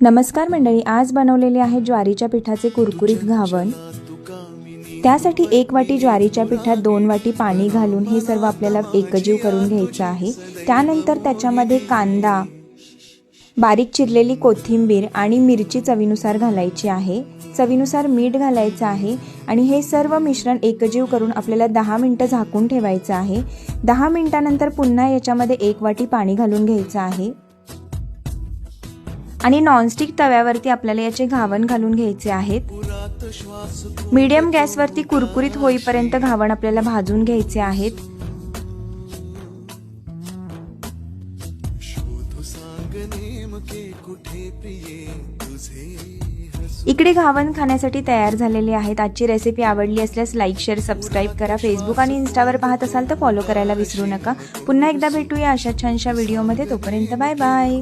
नमस्कार मंडळी आज बनवलेले आहे ज्वारीच्या पिठाचे कुरकुरीत घावण. त्यासाठी एक वाटी ज्वारीच्या पिठात दोन वाटी पाणी घालून हे सर्व आपल्याला एकजीव करून घ्यायचं आहे. त्यानंतर त्याच्यामध्ये कांदा बारीक चिरलेली कोथिंबीर आणि मिरची चवीनुसार घालायची आहे. चवीनुसार मीठ घालायचं आहे आणि हे सर्व मिश्रण एकजीव करून आपल्याला दहा मिनटं झाकून ठेवायचं आहे. दहा मिनटानंतर पुन्हा याच्यामध्ये एक वाटी पाणी घालून घ्यायचं आहे. आणि नॉनस्टिक तव्यावरती आपल्याला याचे घावण घालून घ्यायचे आहेत. मीडियम गॅसवरती कुरकुरीत होईपर्यंत घावण आपल्याला भाजून घ्यायचे आहेत. इकडे घावण खाण्यासाठी तयार झालेले आहेत. आजची रेसिपी आवडली असल्यास लाईक शेअर सबस्क्राईब करा. फेसबुक आणि इन्स्टावर पाहत असाल तर फॉलो करायला विसरू नका. पुन्हा एकदा भेटूया अशा छानशा व्हिडिओमध्ये तोपर्यंत बाय बाय